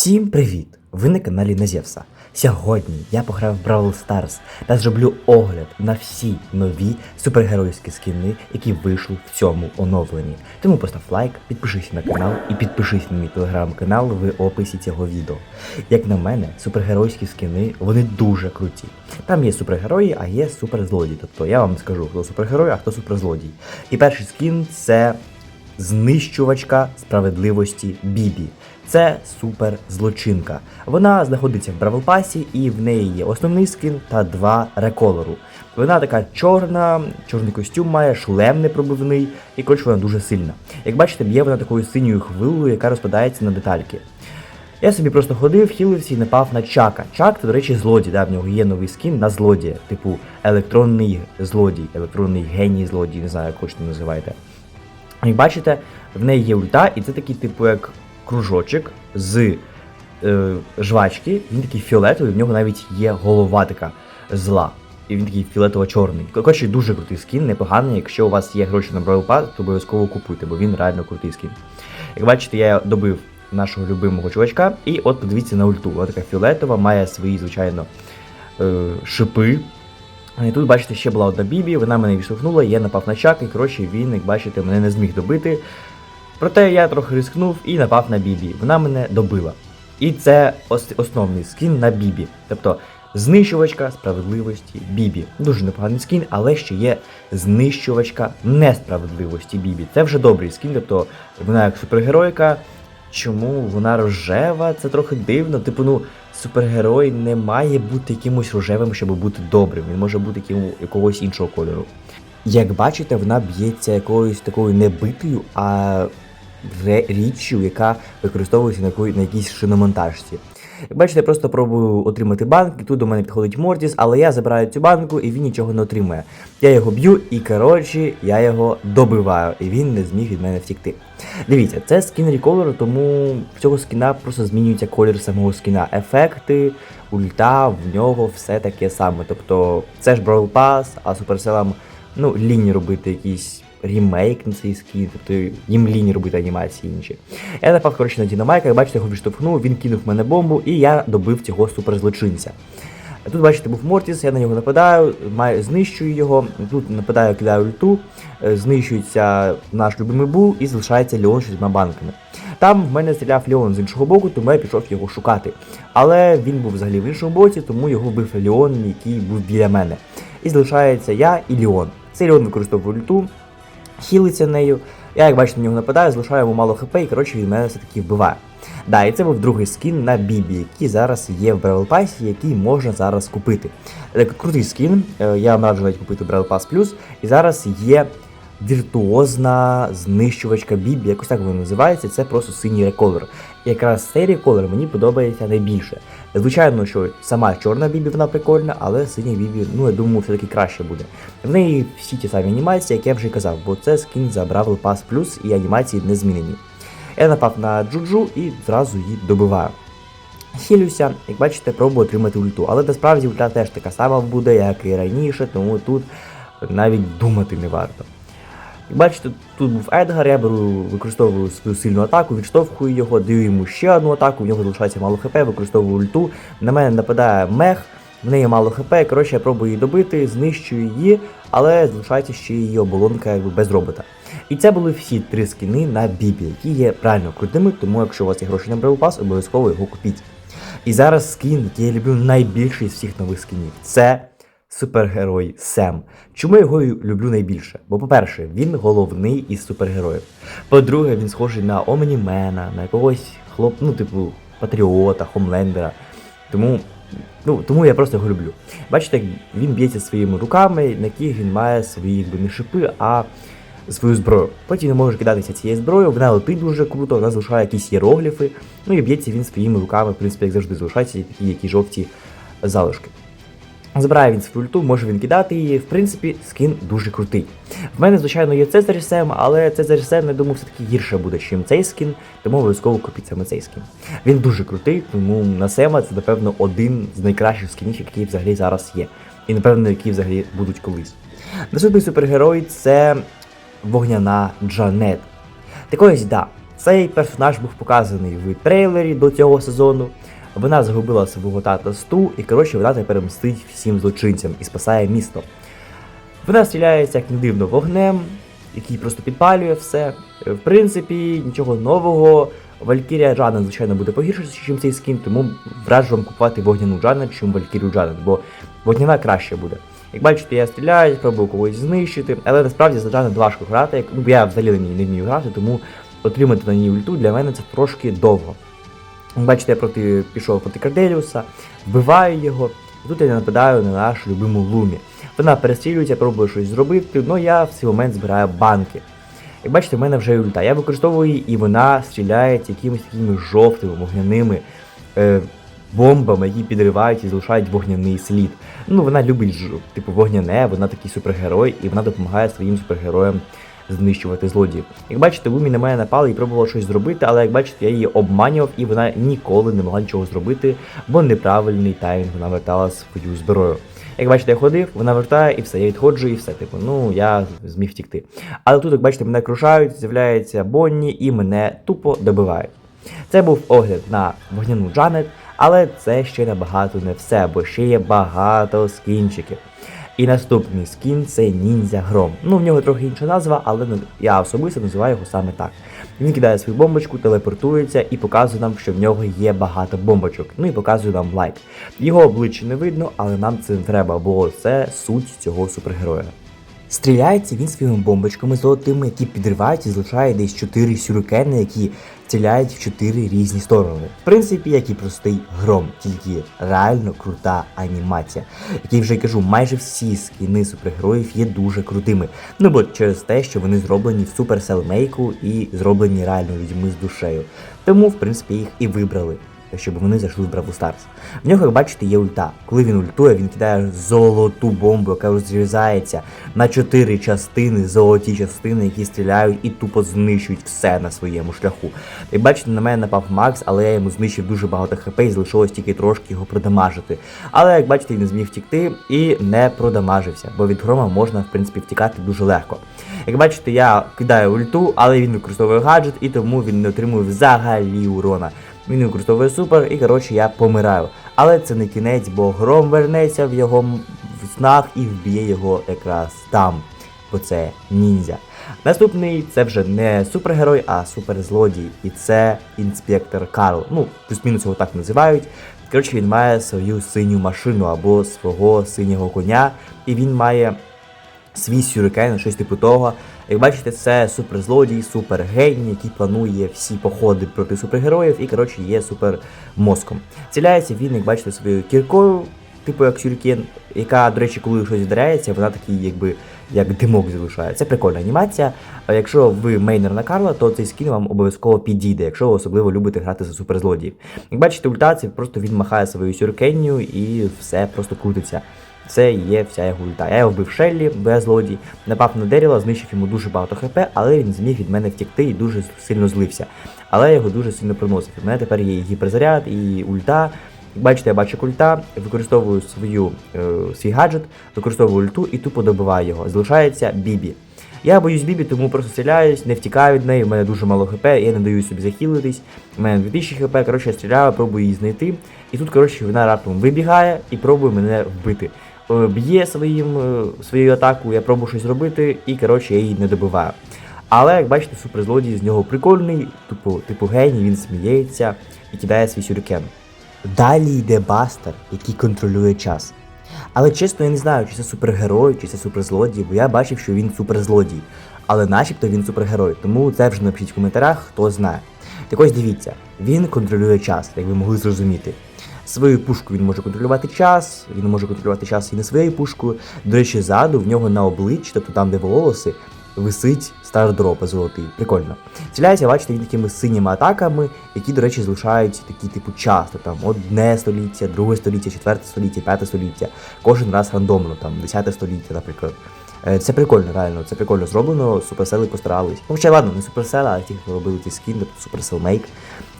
Всім привіт! Ви на каналі Назєвса. Сьогодні я пограв в Бравл Старс та зроблю огляд на всі нові супергеройські скіни, які вийшли в цьому оновленні. Тому постав лайк, підпишись на канал і підпишись на мій телеграм-канал в описі цього відео. Як на мене, супергеройські скіни вони дуже круті. Там є супергерої, а є суперзлодії. Тобто я вам скажу, хто супергерой, а хто суперзлодій. І перший скін це знищувачка справедливості Бібі. Це супер злочинка. Вона знаходиться в Бравл Пасі і в неї є основний скін та два реколору. Вона така чорна, чорний костюм має, шлем непробивний, і коротше вона дуже сильна. Як бачите, б'є вона такою синьою хвилею, яка розпадається на детальки. Я собі просто ходив, хілився і напав на Чака. Чак, це, до речі, злодій, да, в нього є новий скін на злодія, типу електронний злодій, електронний геній злодій, не знаю, як хочете називаєте. Як бачите, в неї є ульта, і це такий, типу, як кружочок з е, жвачки. Він такий фіолетовий, в нього навіть є голова така зла. І він такий фіолетово-чорний. Коротше, дуже крутий скін, непоганий. Якщо у вас є гроші на Brawl Pass, то обов'язково купуйте, бо він реально крутий скін. Як бачите, я добив нашого любимого чувачка, і от подивіться на ульту. Вона така фіолетова, має свої, звичайно, е, шипи. І тут, бачите, ще була одна бібі, вона мене відштовхнула, я напав на чак, і коротше він, як бачите, мене не зміг добити. Проте я трохи рискнув і напав на бібі. Вона мене добила. І це основний скін на бібі. Тобто знищувачка справедливості бібі. Дуже непоганий скін, але ще є знищувачка несправедливості бібі. Це вже добрий скін, тобто вона як супергеройка. Чому вона рожева? Це трохи дивно. Типу, ну, супергерой не має бути якимось рожевим, щоб бути добрим. Він може бути яким, якогось іншого кольору. Як бачите, вона б'ється якоюсь такою не битою, а річчю, яка використовується на, якійсь шиномонтажці. Як бачите, я просто пробую отримати банк, і тут до мене підходить Мортіс, але я забираю цю банку і він нічого не отримує. Я його б'ю, і коротше, я його добиваю, і він не зміг від мене втікти. Дивіться, це скін реколору, тому в цього скіна просто змінюється колір самого скіна. Ефекти, ульта, в нього все таке саме. Тобто це ж Brawl Pass, а суперселам ну, лінь робити якийсь ремейк на цей скін, тобто їм лінь робити анімації інші. Я напав, коротше, на Дінамайка, як бачите, його відштовхнув, він кинув мене бомбу, і я добив цього суперзлочинця. Тут, бачите, був Мортіс, я на нього нападаю, маю, знищую його. Тут нападаю, кидаю ульту, е, знищується наш любимий бул і залишається Леон з чотирма банками. Там в мене стріляв Леон з іншого боку, тому я пішов його шукати. Але він був взагалі в іншому боці, тому його вбив Леон, який був біля мене. І залишається я і Леон. Цей Леон використовує ульту, хілиться нею. Я, як бачите, на нього нападаю, залишаю йому мало хп, і коротше він мене все-таки вбиває. Да, і це був другий скін на Бібі, який зараз є в Бравл Пасі, який можна зараз купити. Крутий скін, е, я вам раджу навіть купити Бравл Пас Плюс, і зараз є віртуозна знищувачка Бібі, якось так воно називається, це просто синій реколер. І якраз цей реколер мені подобається найбільше. Звичайно, що сама чорна Бібі вона прикольна, але синя Бібі, ну я думаю, все-таки краще буде. В неї всі ті самі анімації, як я вже казав, бо це скін за Brawl Pass Plus і анімації не змінені. Я напав на Джуджу і зразу її добиваю. Хілюся, як бачите, пробую отримати ульту, але насправді ульта теж така сама буде, як і раніше, тому тут навіть думати не варто. Як бачите, тут був Едгар, я беру, використовую свою сильну атаку, відштовхую його, даю йому ще одну атаку, в нього залишається мало хп, використовую ульту. На мене нападає мех, в неї мало хп, коротше, я пробую її добити, знищую її, але залишається ще її оболонка якби без робота. І це були всі три скіни на Бібі, які є правильно крутими, тому якщо у вас є гроші на Pass, обов'язково його купіть. І зараз скін, який я люблю найбільше із всіх нових скінів, це супергерой Сем. Чому я його люблю найбільше? Бо, по-перше, він головний із супергероїв. По-друге, він схожий на Омнімена, на якогось хлоп, ну, типу, Патріота, Хомлендера. Тому, ну, тому я просто його люблю. Бачите, він б'ється своїми руками, на яких він має свої якби, не шипи, а свою зброю. Потім він може кидатися цією зброєю, вона летить дуже круто, вона залишає якісь іерогліфи, ну і б'ється він своїми руками, в принципі, як завжди залишаються такі які жовті залишки. Забирає він свою ульту, може він кидати її. В принципі, скін дуже крутий. В мене, звичайно, є Цезарь Сем, але Цезарь Сем, я думаю, все-таки гірше буде, ніж цей скін, тому обов'язково купіть саме цей скін. Він дуже крутий, тому на Сема це, напевно, один з найкращих скінів, які взагалі зараз є. І, напевно, які взагалі будуть колись. Наступний супергерой це вогняна Джанет. Так ось, да, Цей персонаж був показаний в трейлері до цього сезону. Вона загубила свого тата Сту, і коротше вона тепер мстить всім злочинцям і спасає місто. Вона стріляється, як не дивно, вогнем, який просто підпалює все. Е, В принципі, нічого нового. Валькірія Джанет, звичайно, буде погіршитися, ніж цей скін, тому раджу вам купувати вогняну Джанет, чим Валькірію Джанет, бо вогняна краще буде. Як бачите, я стріляю, пробую когось знищити, але насправді за Джанет важко грати, як, ну, я взагалі не вмію грати, тому отримати на ній ульту для мене це трошки довго. Бачите, я проти, пішов проти Карделіуса, вбиваю його, і тут я нападаю на нашу любиму Лумі. Вона перестрілюється, пробує щось зробити, але я в цей момент збираю банки. Як бачите, в мене вже ульта. Я використовую її, і вона стріляє якимись такими жовтими, вогняними е, бомбами, які підривають і залишають вогняний слід. Ну, вона любить типу, вогняне, вона такий супергерой, і вона допомагає своїм супергероям знищувати злодіїв. Як бачите, Лумі на мене напала і пробувала щось зробити, але як бачите, я її обманював, і вона ніколи не могла нічого зробити, бо неправильний таймінг вона вертала свою зброю. Як бачите, я ходив, вона вертає і все, я відходжу і все. Типу, ну я зміг втікти. Але тут, як бачите, мене крушають, з'являється Бонні і мене тупо добивають. Це був огляд на вогняну Джанет, але це ще набагато не все, бо ще є багато скінчиків. І наступний скін це ніндзя гром. Ну, в нього трохи інша назва, але ну, я особисто називаю його саме так. Він кидає свою бомбочку, телепортується і показує нам, що в нього є багато бомбочок. Ну і показує нам лайк. Його обличчя не видно, але нам це не треба, бо це суть цього супергероя. Стріляється він своїми бомбочками золотими, які підривають і залишає десь 4 сюрикени, які стріляють в 4 різні сторони. В принципі, як і простий гром, тільки реально крута анімація. Як я вже кажу, майже всі скіни супергероїв є дуже крутими. Ну бо через те, що вони зроблені в Supercell мейку і зроблені реально людьми з душею. Тому, в принципі, їх і вибрали щоб вони зайшли в Бравл Старс. В нього, як бачите, є ульта. Коли він ультує, він кидає золоту бомбу, яка розрізається на чотири частини, золоті частини, які стріляють і тупо знищують все на своєму шляху. Як бачите, на мене напав Макс, але я йому знищив дуже багато хп і залишилось тільки трошки його продамажити. Але як бачите, він зміг втікти і не продамажився, бо від грома можна, в принципі, втікати дуже легко. Як бачите, я кидаю ульту, але він використовує гаджет, і тому він не отримує взагалі урона. Він використовує супер, і коротше я помираю. Але це не кінець, бо гром вернеться в його снах і вб'є його якраз там, бо це ніндзя. Наступний це вже не супергерой, а суперзлодій. І це інспектор Карл. Ну, плюс-мінус його так називають. Коротше, він має свою синю машину або свого синього коня, і він має свій сюрикен, щось типу того. Як бачите, це суперзлодій, супергеній, який планує всі походи проти супергероїв і, коротше, є супермозком. Ціляється він, як бачите, своєю кіркою, типу як сюрикен, яка, до речі, коли щось вдаряється, вона такий, якби як димок залишає. Це прикольна анімація. А якщо ви мейнер на Карла, то цей скін вам обов'язково підійде, якщо ви особливо любите грати за суперзлодіїв. Як бачите, ульта, це просто він махає своєю сюрикенню і все просто крутиться. Це є вся його ульта. Я його вбив Шеллі, без злодій, напав на Деріла, знищив йому дуже багато хп, але він зміг від мене втікти і дуже сильно злився. Але я його дуже сильно приносив. У мене тепер є гіперзаряд, і ульта. Бачите, я бачу ульта, використовую свою, е, свій гаджет, використовую ульту і тупо добиваю його. Залишається Бібі. Я боюсь Бібі, тому просто стріляюсь, не втікаю від неї, в мене дуже мало хп, я не даю собі захилитись. У мене 2000 хп, коротше, я стріляю, пробую її знайти. І тут, коротше, вона раптом вибігає і пробує мене вбити. Е, Б'є своїм, е, своєю атакою, я пробую щось зробити, і коротше я її не добиваю. Але як бачите, суперзлодій з нього прикольний, типу, типу геній, він сміється і кидає свій сюрікен. Далі йде бастер, який контролює час. Але чесно, я не знаю, чи це супергерой, чи це суперзлодій, бо я бачив, що він суперзлодій. Але начебто він супергерой, тому це вже напишіть в коментарях, хто знає. Так ось дивіться, він контролює час, як ви могли зрозуміти. Своєю пушкою він може контролювати час, він може контролювати час і не своєю пушкою. До речі, ззаду в нього на обличчі, тобто там, де волоси, висить стардропа золотий. Прикольно. Ціляється, бачите, він такими синіми атаками, які, до речі, залишають такі типу час. То там одне століття, друге століття, четверте століття, п'яте століття. Кожен раз рандомно, там, десяте століття, наприклад. Е, Це прикольно, реально, це прикольно зроблено, суперсели постарались. Ну, ладно, не суперсели, а ті, хто робили ці скін, тобто Make.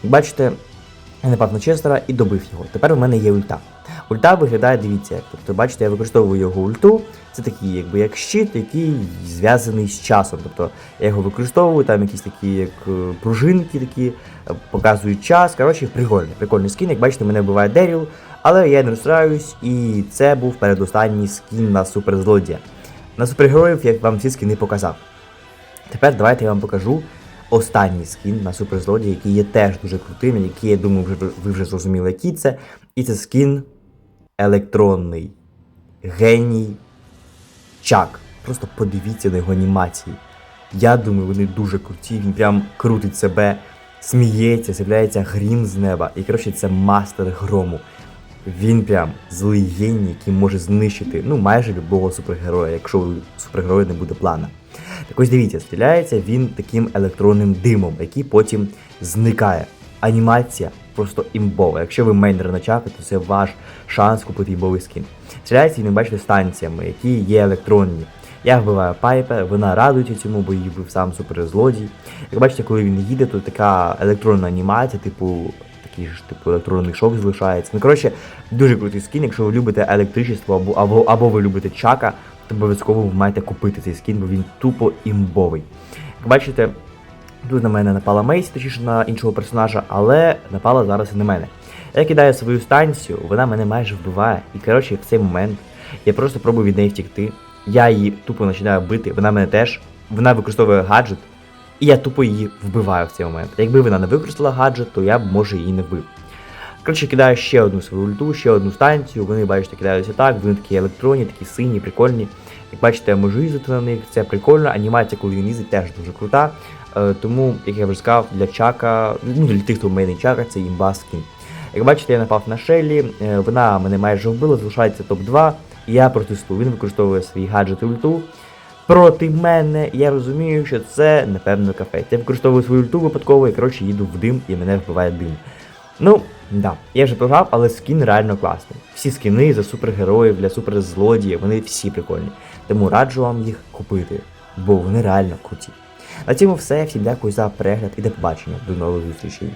Як бачите, я напав на Честера і добив його. Тепер у мене є ульта. Ульта виглядає, дивіться, як. Тобто, бачите, я використовую його ульту. Це такий, якби як щит, який зв'язаний з часом. Тобто я його використовую, там якісь такі, як е, пружинки, такі е, показують час. Коротше, прикольний, прикольний скін. Як бачите, мене вбиває Деріл, але я не розстраюсь, і це був передостанній скін на суперзлодія. На супергероїв я вам всі скіни показав. Тепер давайте я вам покажу останній скін на суперзлодія, який є теж дуже крутим, який, я думаю, ви вже зрозуміли, який це. І це скін електронний. Геній Чак. Просто подивіться на його анімації. Я думаю, вони дуже круті. Він прям крутить себе, сміється, з'являється грім з неба. І коротше, це мастер грому. Він прям злий геній, який може знищити ну майже любого супергероя, якщо у супергероя не буде плана. Так ось дивіться, стріляється він таким електронним димом, який потім зникає. Анімація просто імбова. Якщо ви мейнер на чаки, то це ваш шанс купити імбовий скін. Стріляється він, бачите, станціями, які є електронні. Я вбиваю Пайпер, вона радується цьому, бо її вбив сам суперзлодій. Як бачите, коли він їде, то така електронна анімація, типу такий ж типу електронний шок залишається. Ну коротше, дуже крутий скін. Якщо ви любите електричество або, або, або ви любите чака, то обов'язково ви маєте купити цей скін, бо він тупо імбовий. Як бачите, тут на мене напала Мейсі, точніше на іншого персонажа, але напала зараз і на мене. Я кидаю свою станцію, вона мене майже вбиває. І коротше, в цей момент я просто пробую від неї втікти. Я її тупо починаю бити, вона мене теж. Вона використовує гаджет, і я тупо її вбиваю в цей момент. Якби вона не використала гаджет, то я б може її не вбив. Коротше, кидаю ще одну свою ульту, ще одну станцію. Вони, бачите, кидаються так, вони такі електронні, такі сині, прикольні. Як бачите, я можу їздити на них, це прикольно. Анімація, коли він їздить, теж дуже крута. Е, тому, як я вже сказав, для чака, ну для тих, хто мейний чака, це імба скін. Як бачите, я напав на Шеллі, е, вона мене майже вбила, залишається топ-2. І я протестую. Він використовує свій гаджет ульту проти мене. Я розумію, що це, напевно, кафе. Я використовую свою ульту випадково і коротше їду в дим і мене вбиває дим. Ну, да, я вже програв, але скін реально класний. Всі скіни за супергероїв, для суперзлодіїв, вони всі прикольні. Тому раджу вам їх купити, бо вони реально круті. На цьому все. Всім дякую за перегляд і до побачення. До нових зустрічей.